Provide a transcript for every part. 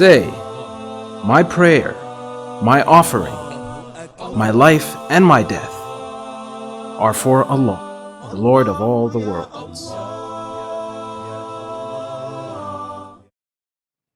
Say, My prayer, my offering, my life, and my death are for Allah, the Lord of all the worlds.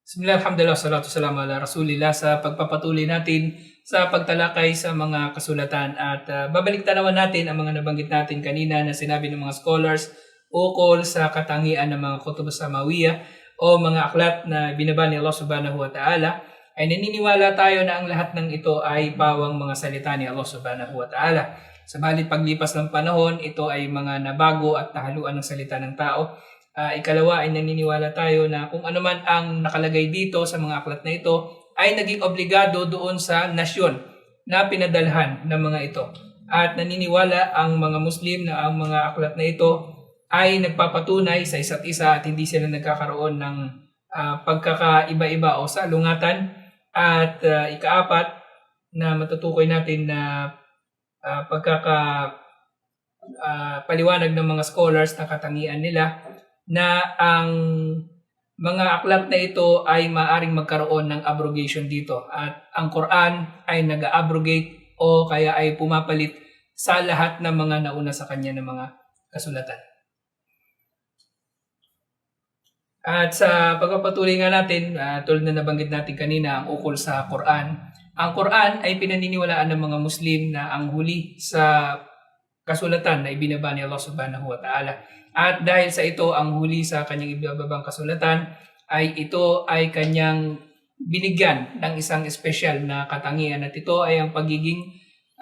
Bismillah, alhamdulillah, salatu salam ala rasulillah sa pagpapatuloy natin sa pagtalakay sa mga kasulatan at uh, babalik tanawan natin ang mga nabanggit natin kanina na sinabi ng mga scholars ukol sa katangian ng mga kutub samawiya o mga aklat na binaba ni Allah subhanahu wa ta'ala ay naniniwala tayo na ang lahat ng ito ay pawang mga salita ni Allah subhanahu wa ta'ala. Sabalit paglipas ng panahon, ito ay mga nabago at nahaluan ng salita ng tao. Ah, ikalawa ay naniniwala tayo na kung ano man ang nakalagay dito sa mga aklat na ito ay naging obligado doon sa nasyon na pinadalhan ng mga ito. At naniniwala ang mga Muslim na ang mga aklat na ito ay nagpapatunay sa isa't isa at hindi sila nagkakaroon ng ah, pagkakaiba-iba o salungatan. At ah, ikaapat na matutukoy natin na ah, pagkaka ah, paliwanag ng mga scholars na katangian nila na ang mga aklat na ito ay maaring magkaroon ng abrogation dito at ang Quran ay nag-abrogate o kaya ay pumapalit sa lahat ng mga nauna sa kanya ng mga kasulatan. At sa pagpapatuloy nga natin, ah, tulad na nabanggit natin kanina, ang ukol sa Quran. Ang Quran ay pinaniniwalaan ng mga Muslim na ang huli sa kasulatan na ibinaba ni Allah subhanahu wa ta'ala. At dahil sa ito, ang huli sa kanyang ibababang kasulatan ay ito ay kanyang binigyan ng isang espesyal na katangian at ito ay ang pagiging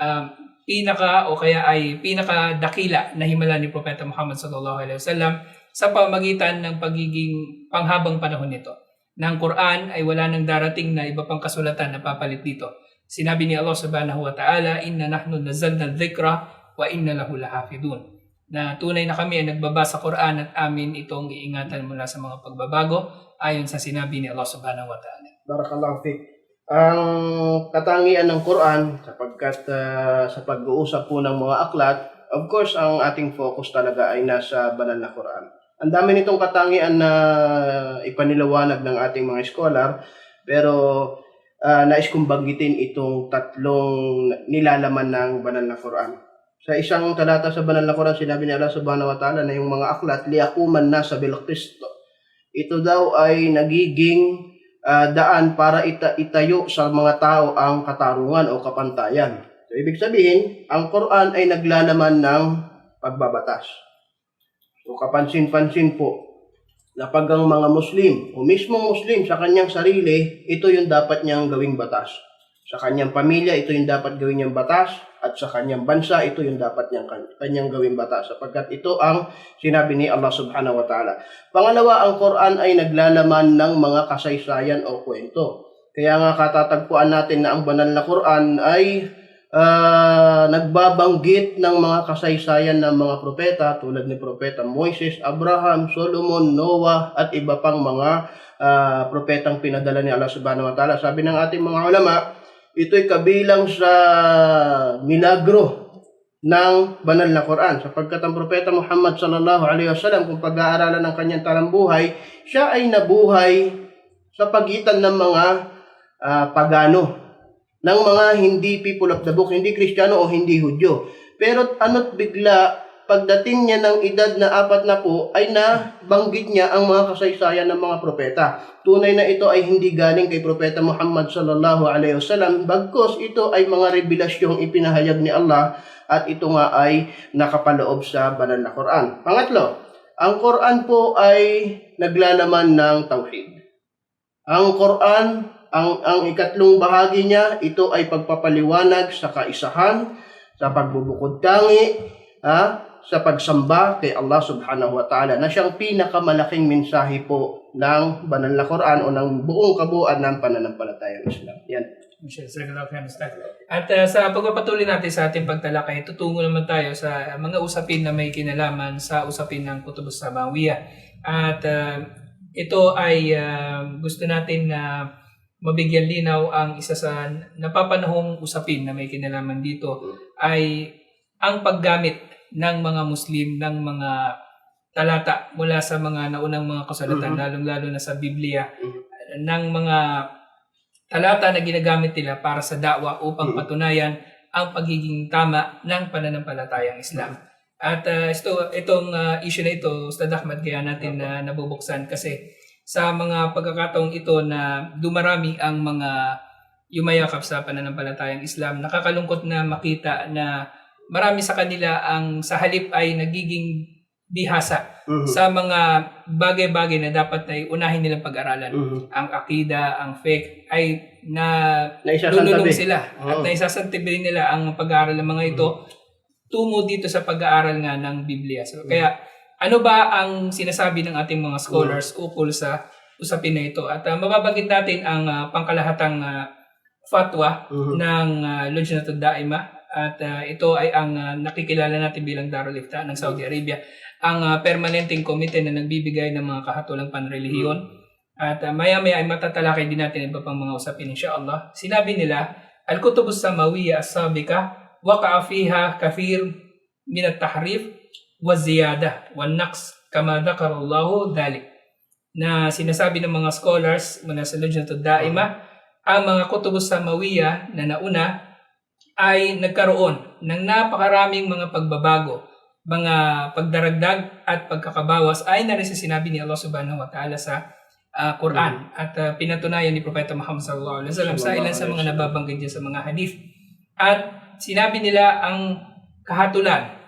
um, pinaka o kaya ay pinaka dakila na himala ni Propeta Muhammad sallallahu alaihi wasallam sa pamagitan ng pagiging panghabang panahon nito. Na ang Quran ay wala nang darating na iba pang kasulatan na papalit dito. Sinabi ni Allah subhanahu wa ta'ala, Inna nahnu nazalna dhikra wa inna lahu lahafidun. Na tunay na kami ay nagbaba sa Quran at amin itong iingatan mula sa mga pagbabago ayon sa sinabi ni Allah subhanahu wa ta'ala. Barakallahu fiqh. Ang katangian ng Quran sapagkat ah, sa pag-uusap po ng mga aklat, of course, ang ating focus talaga ay nasa banal na Quran. Ang dami nitong katangian na ipanilawanag ng ating mga scholar, pero ah, nais kong banggitin itong tatlong nilalaman ng banal na Quran. Sa isang talata sa banal na Quran, sinabi ni Allah subhanahu wa ta'ala na yung mga aklat, liyakuman na sa bilqisto. Ito daw ay nagiging ah, daan para ita- itayo sa mga tao ang katarungan o kapantayan. So, ibig sabihin, ang Quran ay naglalaman ng pagbabatas. So, kapansin-pansin po na pag ang mga Muslim, o mismong Muslim sa kanyang sarili, ito yung dapat niyang gawing batas. Sa kanyang pamilya, ito yung dapat gawin niyang batas. At sa kanyang bansa, ito yung dapat niyang kanyang gawing batas. Sapagkat ito ang sinabi ni Allah subhanahu wa ta'ala. Pangalawa, ang Quran ay naglalaman ng mga kasaysayan o kwento. Kaya nga katatagpuan natin na ang banal na Quran ay ah, nagbabanggit ng mga kasaysayan ng mga propeta tulad ni Propeta Moises, Abraham, Solomon, Noah at iba pang mga ah, propetang pinadala ni Allah subhanahu wa ta'ala. Sabi ng ating mga ulama, ito'y kabilang sa milagro ng banal na Quran sapagkat ang propeta Muhammad sallallahu alaihi wasallam kung pag-aaralan ng kanyang talambuhay siya ay nabuhay sa pagitan ng mga ah, pagano ng mga hindi people of the book, hindi Kristiyano o hindi Hudyo. Pero ano't bigla pagdating niya ng edad na apat na po ay nabanggit niya ang mga kasaysayan ng mga propeta. Tunay na ito ay hindi galing kay propeta Muhammad sallallahu alaihi wasallam bagkos ito ay mga revelasyong ipinahayag ni Allah at ito nga ay nakapaloob sa banal na Quran. Pangatlo, ang Quran po ay naglalaman ng tauhid. Ang Quran, ang, ang ikatlong bahagi niya, ito ay pagpapaliwanag sa kaisahan, sa pagbubukod tangi, ha, sa pagsamba kay Allah subhanahu wa ta'ala na siyang pinakamalaking mensahe po ng banal na Quran o ng buong kabuuan ng pananampalatayang Islam. Yan. At uh, sa pagpapatuloy natin sa ating pagtalakay, tutungo naman tayo sa mga usapin na may kinalaman sa usapin ng Kutubus Samawiyah. At uh, ito ay uh, gusto natin na mabigyan linaw ang isa sa napapanahong usapin na may kinalaman dito ay ang paggamit ng mga Muslim ng mga talata mula sa mga naunang mga kasulatan, Mhm. lalong-lalo na sa Biblia Mhm. ng mga talata na ginagamit nila para sa da'wa upang patunayan ang pagiging tama ng pananampalatayang Islam. At uh, ito, itong uh, issue na ito, Ustad Ahmad, kaya natin na nabubuksan kasi sa mga pagkakataong ito na dumarami ang mga yumayakap sa pananampalatayang Islam, nakakalungkot na makita na marami sa kanila ang sa halip ay nagiging bihasa Mhm. sa mga bagay-bagay na dapat na unahin nilang pag-aralan. Mhm. Ang akida, ang faith ay na lululong sila at Oo. naisasantabi nila ang pag-aaral ng mga ito tungo dito sa pag-aaral nga ng Biblia. So, kaya ano ba ang sinasabi ng ating mga scholars ukol sa usapin na ito? At uh, mababanggit natin ang uh, pangkalahatang uh, fatwa Mhm. ng uh, Lujnatul Daima at uh, ito ay ang uh, nakikilala natin bilang Darul Ifta ng Saudi Arabia ang uh, permanenteng komite na nagbibigay ng mga kahatulang panrelihiyon at uh, maya-maya ay matatalakay din natin iba pang mga usapin insyaAllah. Sinabi nila, Al-Kutubus Samawiyya As-Sabika waqa'a fiha kafir min at-tahrif wa ziyada wa naqs kama dhakara Allah dhalik. Na sinasabi ng mga scholars mula sa Lujnatul Daima ang mga kutubus samawiya na nauna ay nagkaroon ng napakaraming mga pagbabago, mga pagdaragdag at pagkakabawas ay na rin sa sinabi ni Allah subhanahu wa ta'ala sa ah, Quran. At ah, pinatunayan ni Propeta Muhammad sallallahu alaihi wasallam sa ilan sa mga nababanggit niya sa mga hadith. At sinabi nila ang kahatulan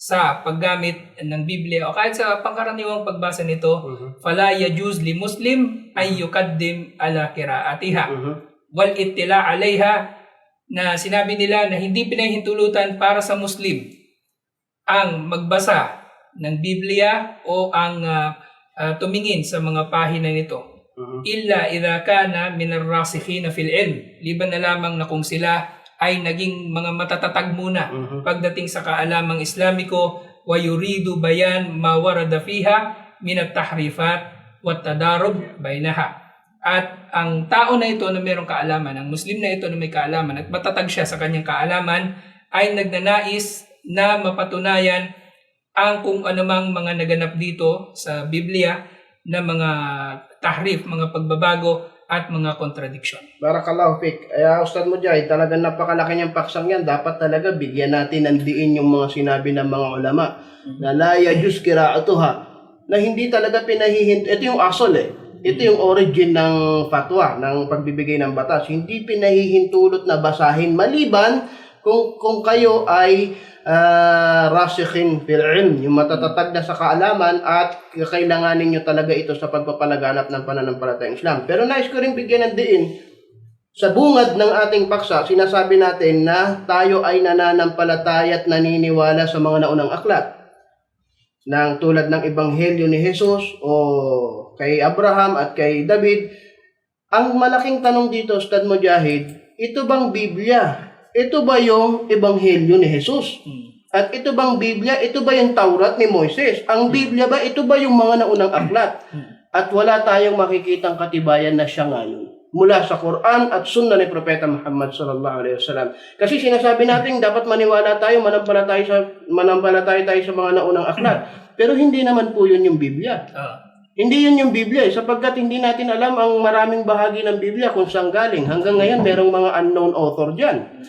sa paggamit ng Biblia o kahit sa pangkaraniwang pagbasa nito, Mhm. fala yajuz li muslim ay yukaddim ala qiraatiha Mhm. wal ittila alaiha na sinabi nila na hindi pinahintulutan para sa Muslim ang magbasa ng Biblia o ang ah, ah, tumingin sa mga pahina nito Mhm. illa idha kana min ar-rasikhina fil ilm liban na lamang na kung sila ay naging mga matatatag muna Mhm. pagdating sa kaalamang Islamiko wa yuridu bayan ma warada fiha min at-tahrifat wa tadarub bainaha. At ang tao na ito na mayroong kaalaman, ang Muslim na ito na may kaalaman at matatag siya sa kanyang kaalaman ay nagnanais na mapatunayan ang kung anumang mga naganap dito sa Biblia na mga tahrif, mga pagbabago at mga contradiction. Barakallahu fik. Kaya Ustad Mujahid, talagang napakalaki niyang paksang yan. Dapat talaga bigyan natin ng diin yung mga sinabi ng mga ulama. Na la yajus kira'atuha. Na hindi talaga pinahihinto. Ito yung asol eh. Ito yung origin ng fatwa, ng pagbibigay ng batas. Hindi pinahihintulot na basahin maliban kung kung kayo ay uh, rasikhin fil ilm, yung matatatag na sa kaalaman at kailanganin nyo talaga ito sa pagpapalaganap ng pananampalatayang Islam. Pero nais ko rin bigyan ng diin sa bungad ng ating paksa, sinasabi natin na tayo ay nananampalataya at naniniwala sa mga naunang aklat. Nang tulad ng Ebanghelyo ni Jesus o kay Abraham at kay David, ang malaking tanong dito, Ustad Mujahid, ito bang Biblia? Ito ba yung Ebanghelyo ni Jesus? At ito bang Biblia? Ito ba yung Taurat ni Moises? Ang Biblia ba? Ito ba yung mga naunang aklat? At wala tayong makikitang katibayan na siya ngayon mula sa Quran at Sunnah ni Propeta Muhammad sallallahu alaihi wasallam. Kasi sinasabi natin dapat maniwala tayo, manampalataya sa manampalataya tayo sa mga naunang aklat. Pero hindi naman po 'yun yung Biblia. Hindi yun yung Biblia eh, sapagkat hindi natin alam ang maraming bahagi ng Biblia kung saan galing. Hanggang ngayon, merong mga unknown author dyan.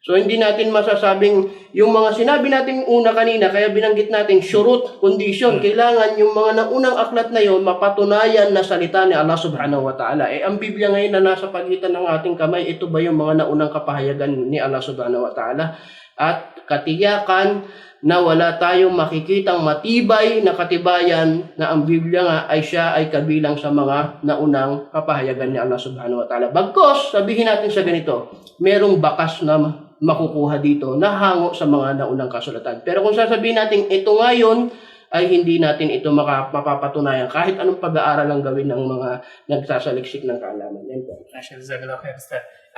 So, hindi natin masasabing yung mga sinabi natin una kanina, kaya binanggit natin surut, condition, kailangan yung mga naunang aklat na yon mapatunayan na salita ni Allah subhanahu wa ta'ala. Eh, ang Biblia ngayon na nasa pagitan ng ating kamay, ito ba yung mga naunang kapahayagan ni Allah subhanahu wa ta'ala? At katiyakan na wala tayong makikitang matibay na katibayan na ang Biblia nga ay siya ay kabilang sa mga naunang kapahayagan ni Allah subhanahu wa ta'ala. Bagkos, sabihin natin sa ganito, merong bakas na makukuha dito na hango sa mga naunang kasulatan. Pero kung sasabihin natin ito ngayon, ay hindi natin ito mapapatunayan kahit anong pag-aaral ang gawin ng mga nagsasaliksik ng kaalaman. Yan po.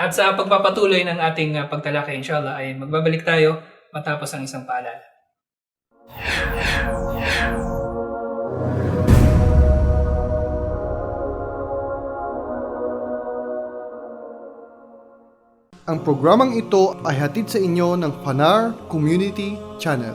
At sa pagpapatuloy ng ating uh, pagtalakay, inshallah, ay magbabalik tayo matapos ang isang paalala. Ang programang ito ay hatid sa inyo ng Panar Community Channel.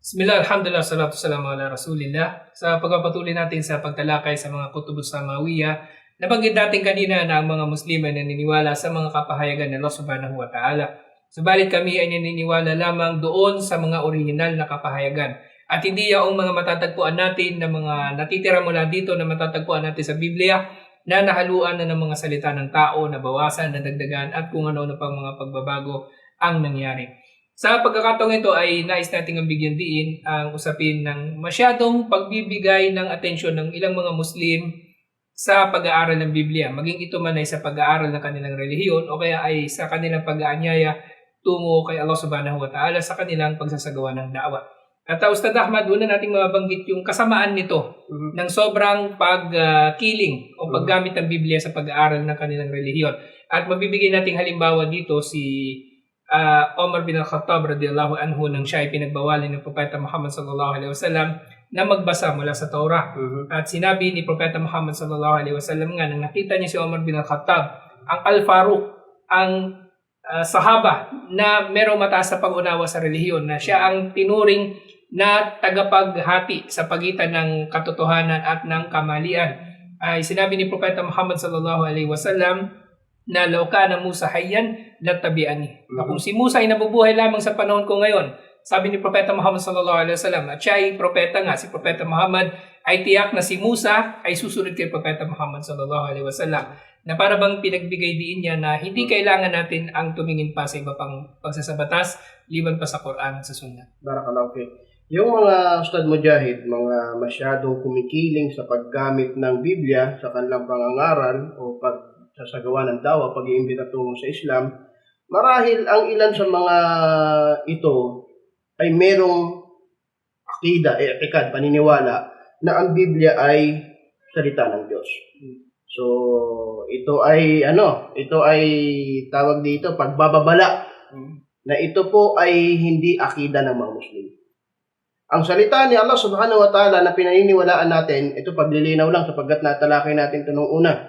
Bismillah, alhamdulillah, salatu salamu ala rasulillah. Sa pagpapatuloy natin sa pagtalakay sa mga kutubus samawiya, nabanggit natin kanina na ang mga Muslim ay naniniwala sa mga kapahayagan ng Allah subhanahu wa ta'ala. Subalit kami ay naniniwala lamang doon sa mga original na kapahayagan. At hindi yaong mga matatagpuan natin na mga natitira mula dito na matatagpuan natin sa Biblia na nahaluan na ng mga salita ng tao, nabawasan, nadagdagan at kung ano na pang mga pagbabago ang nangyari. Sa pagkakataong ito ay nais nating ang bigyan diin ang usapin ng masyadong pagbibigay ng atensyon ng ilang mga Muslim sa pag-aaral ng Biblia. Maging ito man ay sa pag-aaral ng kanilang relihiyon o kaya ay sa kanilang pag-aanyaya tungo kay Allah subhanahu wa ta'ala sa kanilang pagsasagawa ng da'wa. At uh, Ustad Ahmad, una nating mabanggit yung kasamaan nito Mhm. ng sobrang pag-killing o paggamit ng Biblia sa pag-aaral ng kanilang relihiyon. At mabibigay nating halimbawa dito si ah, Omar bin Al-Khattab radiyallahu anhu nang siya ay pinagbawalan ng Propeta Muhammad sallallahu alaihi wasallam na magbasa mula sa Torah. Mhm. At sinabi ni Propeta Muhammad sallallahu alaihi wasallam nga nang nakita niya si Omar bin Al-Khattab, ang Al-Faruq, ang ah, sahaba na merong mataas sa pag-unawa sa relihiyon na siya ang tinuring na tagapaghati sa pagitan ng katotohanan at ng kamalian. Ay sinabi ni Propeta Muhammad sallallahu alaihi wasallam na law kana Musa hayyan latabi'ani. Na kung si Musa ay nabubuhay lamang sa panahon ko ngayon, sabi ni Propeta Muhammad sallallahu alaihi wasallam, at siya ay propeta nga, si Propeta Muhammad ay tiyak na si Musa ay susunod kay Propeta Muhammad sallallahu alaihi wasallam. Na para bang pinagbigay diin niya na hindi kailangan natin ang tumingin pa sa iba pang pagsasabatas, liban pa sa Quran at sa Sunnah. Barakallahu fiik. Yung mga Ustad Mujahid, mga masyadong kumikiling sa paggamit ng Biblia sa kanilang pangangaral o pagsasagawa ng dawa, pag-iimbita tungo sa Islam, marahil ang ilan sa mga ito ay merong akida, etikad, paniniwala na ang Biblia ay salita ng Diyos. So, ito ay ano, ito ay tawag dito pagbababala na ito po ay hindi akida ng mga Muslim. Ang salita ni Allah subhanahu wa ta'ala na pinaniniwalaan natin, ito paglilinaw lang sapagkat natalakay natin ito nung una.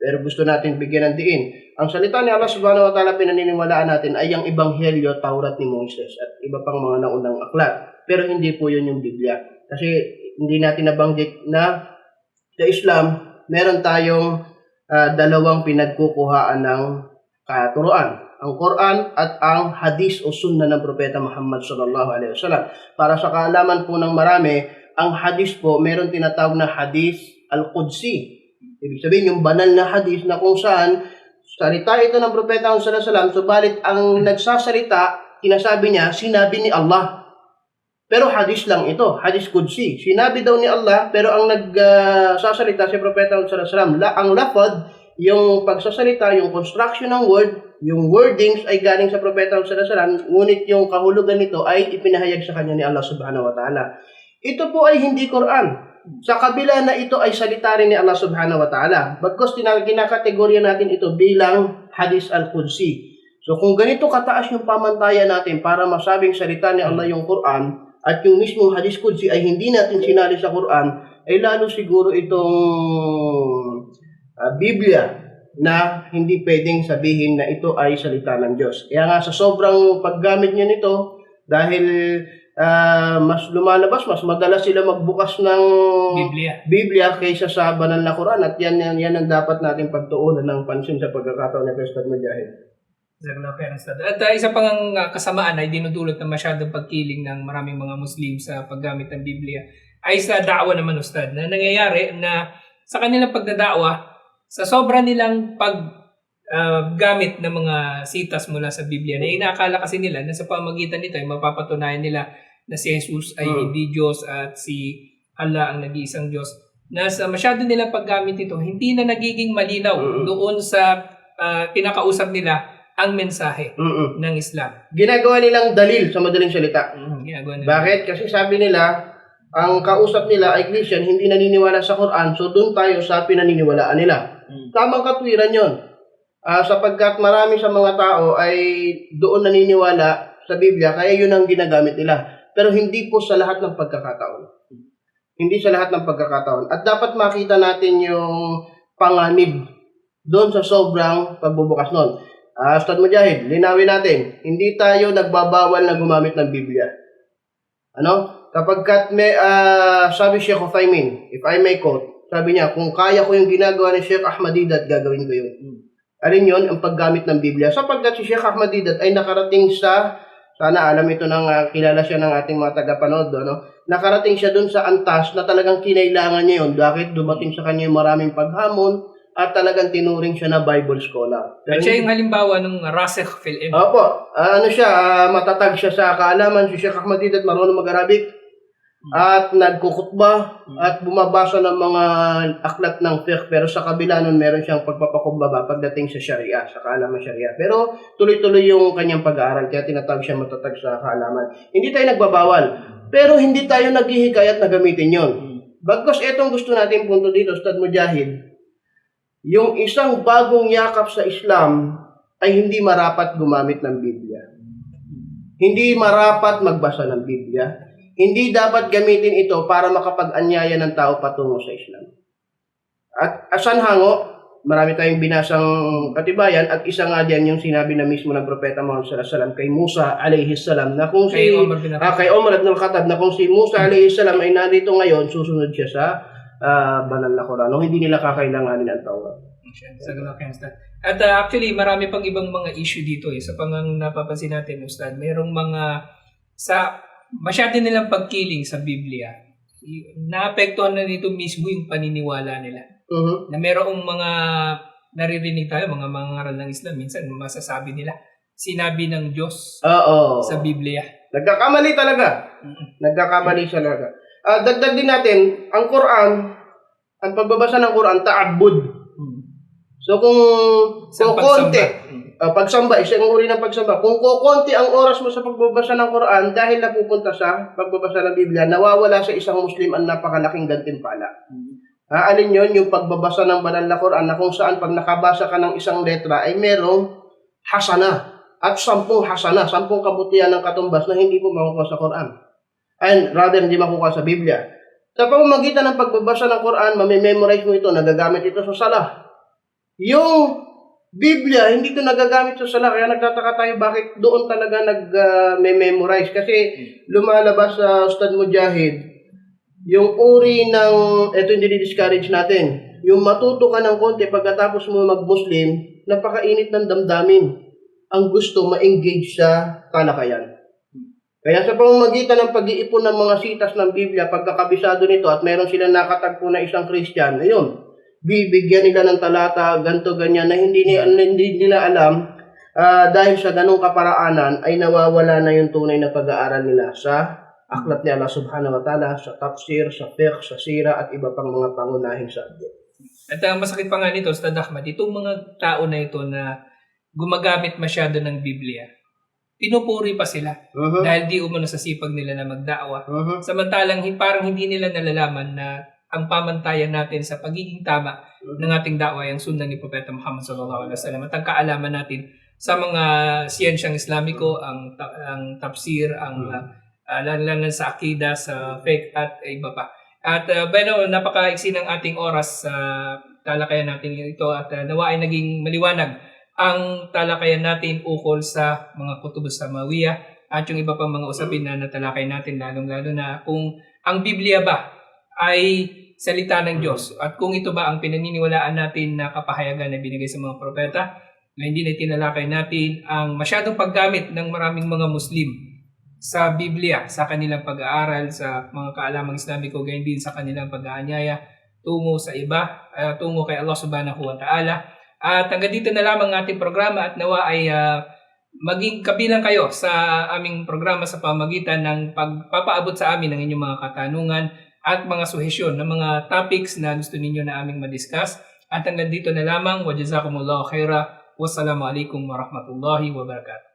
Pero gusto natin bigyan ng diin. Ang salita ni Allah subhanahu wa ta'ala pinaniniwalaan natin ay ang Ebanghelyo, Taurat ni Moses at iba pang mga naunang aklat. Pero hindi po yun yung Biblia. Kasi hindi natin nabanggit na sa Islam, meron tayong ah, dalawang pinagkukuhaan ng katuruan ang Quran at ang hadis o sunna ng propeta Muhammad sallallahu alaihi wasallam. Para sa kaalaman po ng marami, ang hadis po meron tinatawag na hadis al-Qudsi. Ibig sabihin yung banal na hadis na kung saan salita ito ng propeta alaihi wasallam, subalit ang nagsasalita, kinasabi niya, sinabi ni Allah. Pero hadis lang ito, hadis Qudsi. Sinabi daw ni Allah, pero ang nagsasalita si propeta alaihi wasallam, la, ang lafad, yung pagsasalita, yung construction ng word, yung wordings ay galing sa propeta wasallam, ngunit yung kahulugan nito ay ipinahayag sa kanya ni Allah subhanahu wa ta'ala. Ito po ay hindi Quran. Sa kabila na ito ay salita rin ni Allah subhanahu wa ta'ala. Bagkos kinakategorya natin ito bilang hadis al-Qudsi. So kung ganito kataas yung pamantayan natin para masabing salita ni Allah yung Quran at yung mismong hadis Qudsi ay hindi natin sinali sa Quran, ay lalo siguro itong ah, Biblia na hindi pwedeng sabihin na ito ay salita ng Diyos. Kaya nga sa sobrang paggamit niya nito, dahil ah, mas lumalabas, mas madalas sila magbukas ng Biblia. Biblia kaysa sa banal na Quran at yan, yan, yan ang dapat natin pagtuunan ng pansin sa pagkakataon ni Pastor Mujahid. At uh, isa pang ang, uh, kasamaan ay dinudulot ng masyadong pagkiling ng maraming mga Muslim sa paggamit ng Biblia ay sa da'wa naman, Ustad, na nangyayari na sa kanilang pagdada'wa, sa sobra nilang pag uh, gamit ng mga sitas mula sa Biblia na inaakala kasi nila na sa pamagitan nito ay mapapatunayan nila na si Jesus ay Hmm. hindi Diyos at si Allah ang nag-iisang Diyos. Na sa masyado nilang paggamit ito, hindi na nagiging malinaw Mm. doon sa uh, pinakausap nila ang mensahe Mm-mm. ng Islam. Ginagawa nilang dalil sa madaling salita. Mm, ginagawa nila. Bakit? Kasi sabi nila, ang kausap nila ay Christian, hindi naniniwala sa Quran, so doon tayo sa pinaniniwalaan nila. Mm. Tamang katwiran yon. Ah, sapagkat marami sa mga tao ay doon naniniwala sa Biblia, kaya yun ang ginagamit nila. Pero hindi po sa lahat ng pagkakataon. Hindi sa lahat ng pagkakataon. At dapat makita natin yung panganib doon sa sobrang pagbubukas nun. Ah, Ustad Mujahid, linawin natin, hindi tayo nagbabawal na gumamit ng Biblia. Ano? Kapag kat may, ah, sabi Sheikh Uthaymin, if I may quote, sabi niya, kung kaya ko yung ginagawa ni Sheikh Ahmadidat, gagawin ko yun. Alin yun? Ang paggamit ng Biblia. Sapagkat si Sheikh Ahmadidat ay nakarating sa, sana alam ito ng ah, kilala siya ng ating mga tagapanood, ano? nakarating siya dun sa antas na talagang kinailangan niya yun. Bakit? Dumating sa kanya yung maraming paghamon at talagang tinuring siya na Bible scholar. At siya yung halimbawa ng Rasech Philip. Opo, ah, ano siya, ah, matatag siya sa kaalaman. Si Sheikh Ahmadidat marunong mag-Arabic at nagkukutba at bumabasa ng mga aklat ng fiqh pero sa kabila nun meron siyang pagpapakumbaba pagdating sa sharia, sa kaalaman sharia. Pero tuloy-tuloy yung kanyang pag-aaral kaya tinatawag siya matatag sa kaalaman. Hindi tayo nagbabawal, pero hindi tayo naghihikayat na gamitin yon. Bagkos itong gusto natin punto dito, Ustad Mujahid, yung isang bagong yakap sa Islam ay hindi marapat gumamit ng Biblia. Hindi marapat magbasa ng Biblia. Hindi dapat gamitin ito para makapag-anyaya ng tao patungo sa Islam. At asan hango, marami tayong binasang katibayan at isa nga diyan yung sinabi na mismo ng Propeta Muhammad sallallahu alaihi wasallam kay Musa alaihi salam na kung si Kay Omar bin Ah, kay Omar ibn al-Khattab na kung si Musa alayhi salam ay narito ngayon, susunod siya sa ah, banal na Quran. No, hindi nila kakailanganin ang Ustad. At uh, actually, marami pang ibang mga issue dito eh. Sa pangang napapansin natin, Ustad, merong mga sa masyado nilang pagkiling sa Biblia. Naapektuhan na nito mismo yung paniniwala nila. Mhm. Na merong mga naririnig tayo, mga mangaral ng Islam, minsan masasabi nila, sinabi ng Diyos Oo. sa Biblia. Nagkakamali talaga. Mm-mm. Nagkakamali talaga. Ah, dagdag din natin, ang Quran, ang pagbabasa ng Quran, ta'abbud. So kung Sa kung konti, pagsamba. Ah, pagsamba, isang uri ng pagsamba. Kung kukonti ang oras mo sa pagbabasa ng Quran dahil napupunta sa pagbabasa ng Biblia, nawawala sa isang Muslim ang napakalaking gantimpala. Ha, alin yon yung pagbabasa ng banal na Quran na kung saan pag nakabasa ka ng isang letra ay merong hasana at sampung hasana, sampung kabutihan ng katumbas na hindi po makukuha sa Quran. And rather hindi makukuha sa Biblia. Sa pamamagitan ng pagbabasa ng Quran, mamememorize mo ito, nagagamit ito sa salah. Yung Biblia, hindi ito nagagamit sa salah. Kaya nagtataka tayo bakit doon talaga nag-memorize. Kasi lumalabas sa Ustad Mujahid, yung uri ng, ito hindi discourage natin, yung matuto ka ng konti pagkatapos mo mag-Muslim, napakainit ng damdamin. Ang gusto ma-engage sa talakayan. Kaya sa pamamagitan ng pag-iipon ng mga sitas ng Biblia, pagkakabisado nito at meron silang nakatagpo na isang Christian, ayun, bibigyan nila ng talata, ganto ganyan, na hindi, ni- hindi nila alam ah, dahil sa ganong kaparaanan ay nawawala na yung tunay na pag-aaral nila sa aklat ni Allah subhanahu wa ta'ala, sa tafsir, sa fiqh, sa sira at iba pang mga pangunahing subject. At ang masakit pa nga nito, Ustad Ahmad, itong mga tao na ito na gumagamit masyado ng Biblia, pinupuri pa sila Mhm. dahil di umano sa sipag nila na magdaawa. Mhm. Samantalang parang hindi nila nalalaman na ang pamantayan natin sa pagiging tama ng ating dawa ay ang sundan ni Propeta Muhammad sallallahu alaihi wasallam. At ang kaalaman natin sa mga siyensyang Islamiko, ang ang tafsir, ang uh, lalo sa akida, sa fiqh at iba pa. At uh, bueno, napakaiksi ng ating oras sa talakayan natin ito at uh, nawa ay naging maliwanag ang talakayan natin ukol sa mga kutubus samawiyah at yung iba pang mga usapin na natalakay natin lalong-lalo na kung ang Biblia ba ay salita ng Diyos at kung ito ba ang pinaniniwalaan natin na kapahayagan na binigay sa mga propeta na hindi na tinalakay natin ang masyadong paggamit ng maraming mga Muslim sa Biblia, sa kanilang pag-aaral, sa mga kaalamang Islamiko, gayon din sa kanilang pag-aanyaya tungo sa iba, ah, tungo kay Allah subhanahu wa ta'ala. At hanggang dito na lamang ang ating programa at nawa ay ah, maging kabilang kayo sa aming programa sa pamagitan ng pagpapaabot sa amin ng inyong mga katanungan at mga suhesyon ng mga topics na gusto ninyo na aming madiscuss. At hanggang dito na lamang, wa jazakumullahu khaira. Wassalamu alaikum warahmatullahi wabarakatuh.